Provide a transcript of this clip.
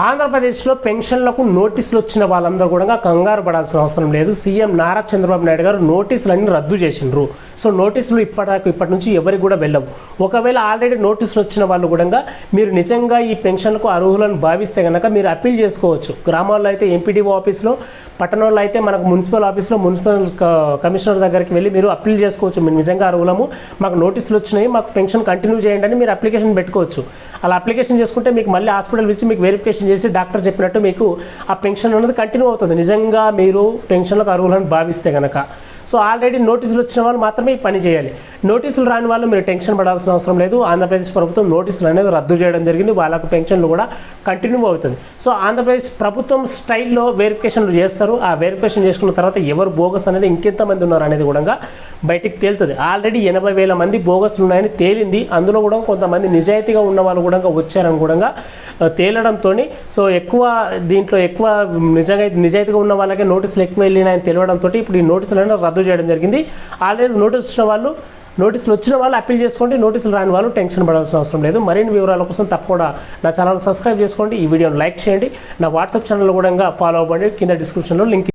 ఆంధ్రప్రదేశ్లో పెన్షన్లకు నోటీసులు వచ్చిన వాళ్ళందరూ కూడా కంగారు పడాల్సిన అవసరం లేదు. సీఎం నారా చంద్రబాబు నాయుడు గారు నోటీసులన్నీ రద్దు చేసిండ్రు. సో నోటీసులు ఇప్పటిదాకా ఇప్పటి నుంచి ఎవరికి కూడా వెళ్ళవు. ఒకవేళ ఆల్రెడీ నోటీసులు వచ్చిన వాళ్ళు కూడా మీరు నిజంగా ఈ పెన్షన్లకు అర్హులను భావిస్తే కనుక మీరు అప్పీల్ చేసుకోవచ్చు. గ్రామాల్లో అయితే ఎంపీడీఓ ఆఫీస్లో పట్టణంలో అయితే మనకు మున్సిపల్ ఆఫీస్లో మున్సిపల్ కమిషనర్ దగ్గరికి వెళ్ళి మీరు అప్పీల్ చేసుకోవచ్చు. మేము నిజంగా అర్హులము. మాకు నోటీసులు వచ్చినాయి. మాకు పెన్షన్ కంటిన్యూ చేయండి అని మీరు అప్లికేషన్ పెట్టుకోవచ్చు. అలా అప్లికేషన్ చేసుకుంటే మీకు మళ్ళీ హాస్పిటల్ ఇచ్చి మీకు వెరిఫికేషన్ చేసి డాక్టర్ చెప్పినట్టు మీకు ఆ పెన్షన్ అనేది కంటిన్యూ అవుతుంది. నిజంగా మీరు పెన్షన్లకు అర్హులను భావిస్తే కనుక సో ఆల్రెడీ నోటీసులు వచ్చిన వాళ్ళు మాత్రమే ఈ పని చేయాలి. నోటీసులు రాని వాళ్ళు మీరు టెన్షన్ పడాల్సిన అవసరం లేదు. ఆంధ్రప్రదేశ్ ప్రభుత్వం నోటీసులు అనేది రద్దు చేయడం జరిగింది. వాళ్ళకు పెన్షన్లు కూడా కంటిన్యూ అవుతుంది. సో ఆంధ్రప్రదేశ్ ప్రభుత్వం స్టైల్లో వెరిఫికేషన్లు చేస్తారు. ఆ వెరిఫికేషన్ చేసుకున్న తర్వాత ఎవరు బోగస్ అనేది ఇంకెంతమంది ఉన్నారు అనేది కూడా బయటికి తేలుతుంది. ఆల్రెడీ ఎనభై వేల మంది బోగస్లు ఉన్నాయని తేలింది. అందులో కూడా కొంతమంది నిజాయితీగా ఉన్న వాళ్ళు కూడా వచ్చారని కూడా తేలడంతో సో ఎక్కువ దీంట్లో ఎక్కువ నిజంగా నిజాయితీగా ఉన్న వాళ్ళకే నోటీసులు ఎక్కువ వెళ్ళినాయని తెలియడంతో ఇప్పుడు ఈ నోటీసులను రద్దు చేయడం జరిగింది. ఆల్రెడీ నోటీస్ వచ్చిన వాళ్ళు నోటీసులు వచ్చిన వాళ్ళు అప్పీల్ చేసుకోండి. నోటీసులు రాని వాళ్ళు టెన్షన్ పడాల్సిన అవసరం లేదు. మరిన్ని వివరాల కోసం తప్పకుండా నా ఛానల్ సబ్స్క్రైబ్ చేసుకోండి. ఈ వీడియోను లైక్ చేయండి. నా వాట్సాప్ ఛానల్ కూడా ఫాలో అవ్వండి. కింద డిస్క్రిప్షన్లో లింక్